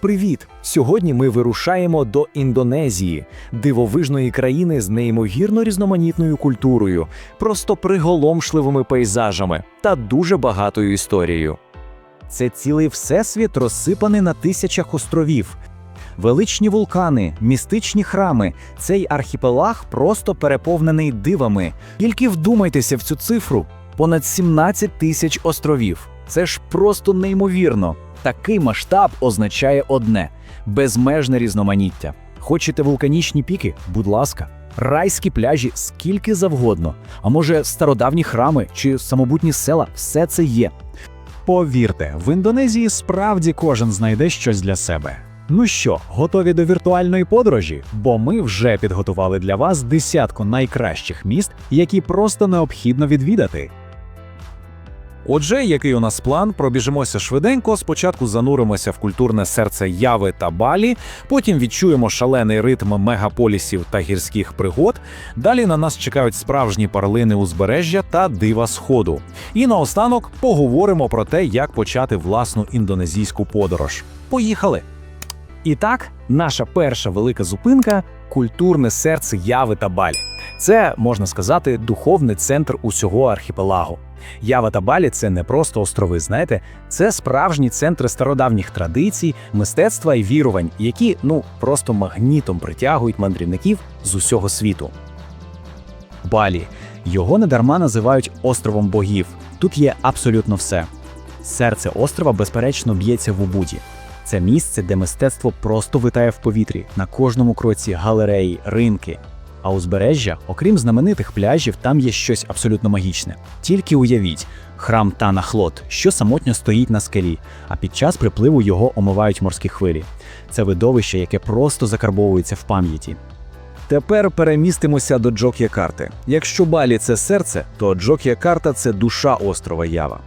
Привіт! Сьогодні ми вирушаємо до Індонезії, дивовижної країни з неймовірно різноманітною культурою, просто приголомшливими пейзажами та дуже багатою історією. Це цілий всесвіт, розсипаний на тисячах островів. Величні вулкани, містичні храми. Цей архіпелаг просто переповнений дивами. Тільки вдумайтеся в цю цифру: понад 17 тисяч островів. Це ж просто неймовірно. Такий масштаб означає одне безмежне різноманіття. Хочете вулканічні піки? Будь ласка, райські пляжі скільки завгодно. А може, стародавні храми чи самобутні села все це є. Повірте, в Індонезії справді кожен знайде щось для себе. Ну що, готові до віртуальної подорожі? Бо ми вже підготували для вас десятку найкращих міст, які просто необхідно відвідати. Отже, який у нас план? Пробіжимося швиденько. Спочатку зануримося в культурне серце Яви та Балі, потім відчуємо шалений ритм мегаполісів та гірських пригод. Далі на нас чекають справжні парлини узбережжя та дива сходу. І наостанок поговоримо про те, як почати власну індонезійську подорож. Поїхали! І так, наша перша велика зупинка культурне серце Яви та Балі. Це можна сказати духовний центр усього архіпелагу. Ява та Балі це не просто острови, знаєте, це справжні центри стародавніх традицій, мистецтва і вірувань, які ну просто магнітом притягують мандрівників з усього світу. Балі. Його недарма називають островом богів. Тут є абсолютно все. Серце острова, безперечно, б'ється в Убуді. Це місце, де мистецтво просто витає в повітрі на кожному кроці галереї, ринки. А узбережжя, окрім знаменитих пляжів, там є щось абсолютно магічне. Тільки уявіть, храм Танахлот, що самотньо стоїть на скелі, а під час припливу його омивають морські хвилі. Це видовище, яке просто закарбовується в пам'яті. Тепер перемістимося до Джок'якарти. Якщо Балі це серце, то Джок'якарта це душа острова Ява.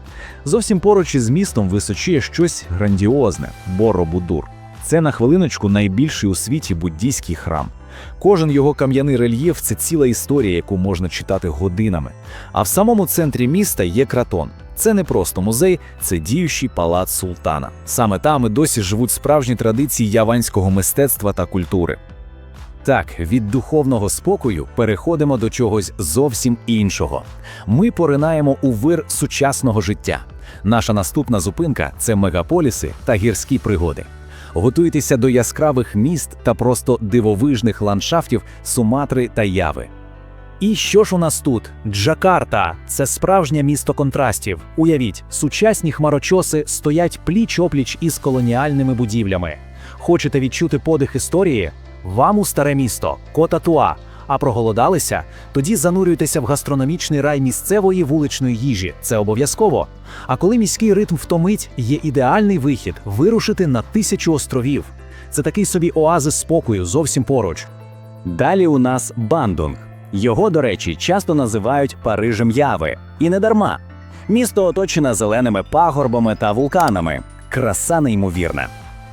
Зовсім поруч із містом височіє щось грандіозне Боробудур. Це на хвилиночку найбільший у світі буддійський храм. Кожен його кам'яний рельєф це ціла історія, яку можна читати годинами. А в самому центрі міста є кратон. Це не просто музей, це діючий палац султана. Саме там і досі живуть справжні традиції яванського мистецтва та культури. Так, від духовного спокою переходимо до чогось зовсім іншого. Ми поринаємо у вир сучасного життя. Наша наступна зупинка це мегаполіси та гірські пригоди. Готуйтеся до яскравих міст та просто дивовижних ландшафтів Суматри та Яви. І що ж у нас тут? Джакарта це справжнє місто контрастів. Уявіть, сучасні хмарочоси стоять пліч-опліч із колоніальними будівлями. Хочете відчути подих історії? Вам у старе місто, Котатуа. А проголодалися? Тоді занурюйтеся в гастрономічний рай місцевої вуличної їжі. Це обов'язково. А коли міський ритм втомить, є ідеальний вихід вирушити на тисячу островів. Це такий собі оазис спокою зовсім поруч. Далі у нас Бандунг. Його, до речі, часто називають Парижем Яви. І не дарма. Місто оточене зеленими пагорбами та вулканами. Краса неймовірна.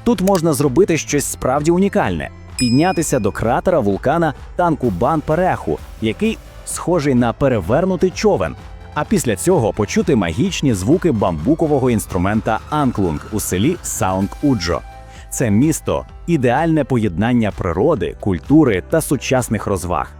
Тут можна зробити щось справді унікальне піднятися до кратера вулкана Танкубан Переху, який схожий на перевернутий човен. А після цього почути магічні звуки бамбукового інструмента Анклунг у селі Саунг Уджо. Це місто ідеальне поєднання природи, культури та сучасних розваг.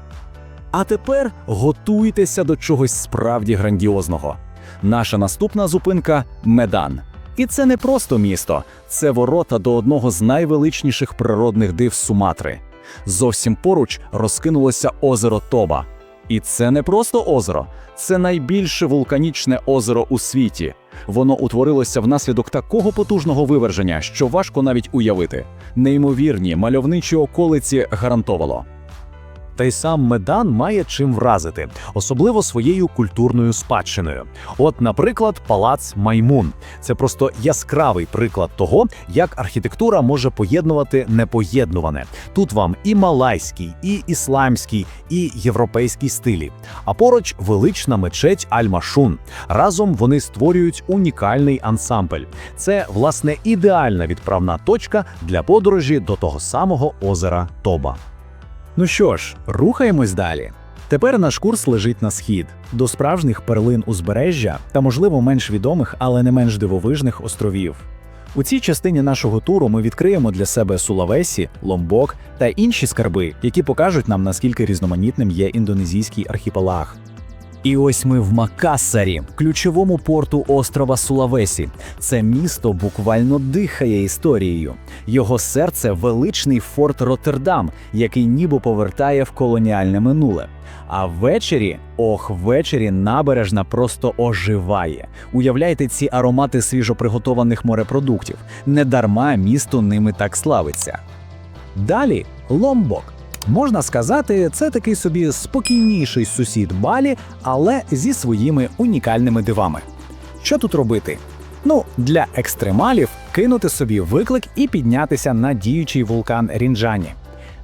А тепер готуйтеся до чогось справді грандіозного. Наша наступна зупинка Медан. І це не просто місто, це ворота до одного з найвеличніших природних див Суматри. Зовсім поруч розкинулося озеро Тоба. І це не просто озеро, це найбільше вулканічне озеро у світі. Воно утворилося внаслідок такого потужного виверження, що важко навіть уявити. Неймовірні мальовничі околиці гарантовало. Та й сам Медан має чим вразити, особливо своєю культурною спадщиною. От, наприклад, палац Маймун. Це просто яскравий приклад того, як архітектура може поєднувати непоєднуване. Тут вам і малайський, і ісламський, і європейський стилі. А поруч велична мечеть Аль-Машун. Разом вони створюють унікальний ансамбль. Це, власне, ідеальна відправна точка для подорожі до того самого озера Тоба. Ну що ж, рухаємось далі. Тепер наш курс лежить на схід до справжніх перлин узбережжя та, можливо, менш відомих, але не менш дивовижних островів. У цій частині нашого туру ми відкриємо для себе Сулавесі, Ломбок та інші скарби, які покажуть нам, наскільки різноманітним є індонезійський архіпелаг. І ось ми в Макассарі, ключовому порту острова Сулавесі. Це місто буквально дихає історією. Його серце величний форт Роттердам, який ніби повертає в колоніальне минуле. А ввечері, ох, ввечері набережна просто оживає. Уявляйте ці аромати свіжоприготованих морепродуктів. Недарма місто ними так славиться. Далі Ломбок. Можна сказати, це такий собі спокійніший сусід Балі, але зі своїми унікальними дивами. Що тут робити? Ну, для екстремалів кинути собі виклик і піднятися на діючий вулкан Рінджані.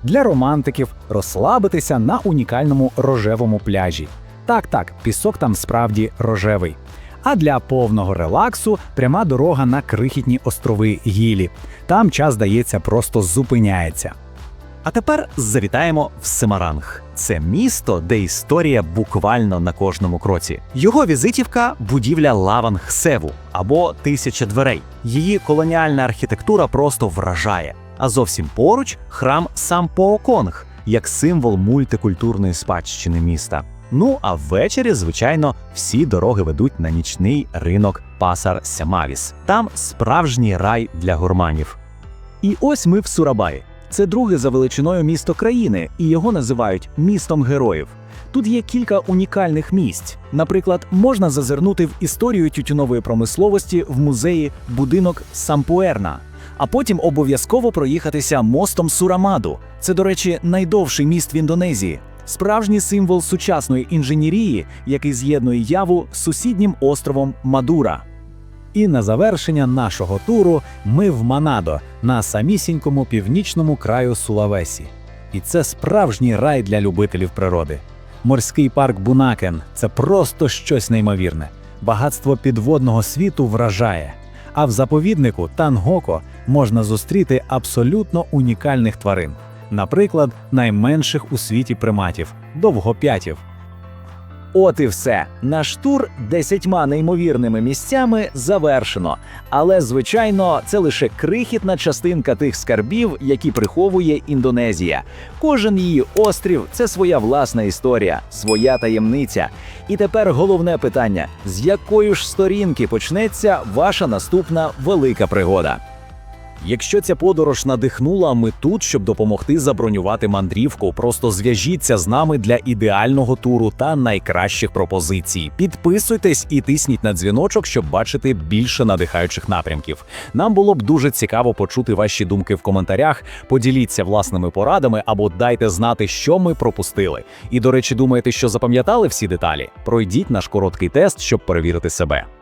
Для романтиків розслабитися на унікальному рожевому пляжі. Так, так, пісок там справді рожевий. А для повного релаксу пряма дорога на крихітні острови Гілі. Там час, здається, просто зупиняється. А тепер завітаємо в Семаранг. Це місто, де історія буквально на кожному кроці. Його візитівка будівля Лаванг Севу або Тисяча дверей. Її колоніальна архітектура просто вражає. А зовсім поруч храм Сампооконг як символ мультикультурної спадщини міста. Ну а ввечері, звичайно, всі дороги ведуть на нічний ринок Пасар Сямавіс. Там справжній рай для гурманів. І ось ми в Сурабаї. Це друге за величиною місто країни, і його називають містом героїв. Тут є кілька унікальних місць. Наприклад, можна зазирнути в історію тютюнової промисловості в музеї будинок Сампуерна, а потім обов'язково проїхатися мостом Сурамаду. Це, до речі, найдовший міст в Індонезії. Справжній символ сучасної інженерії, який з'єднує яву з сусіднім островом Мадура. І на завершення нашого туру ми в Манадо на самісінькому північному краю Сулавесі. І це справжній рай для любителів природи. Морський парк Бунакен це просто щось неймовірне. Багатство підводного світу вражає. А в заповіднику Тангоко можна зустріти абсолютно унікальних тварин, наприклад, найменших у світі приматів довгоп'ятів. От і все. Наш тур десятьма неймовірними місцями завершено. Але, звичайно, це лише крихітна частинка тих скарбів, які приховує Індонезія. Кожен її острів це своя власна історія, своя таємниця. І тепер головне питання: з якої ж сторінки почнеться ваша наступна велика пригода? Якщо ця подорож надихнула, ми тут, щоб допомогти забронювати мандрівку. Просто зв'яжіться з нами для ідеального туру та найкращих пропозицій. Підписуйтесь і тисніть на дзвіночок, щоб бачити більше надихаючих напрямків. Нам було б дуже цікаво почути ваші думки в коментарях. Поділіться власними порадами або дайте знати, що ми пропустили. І, до речі, думаєте, що запам'ятали всі деталі? Пройдіть наш короткий тест, щоб перевірити себе.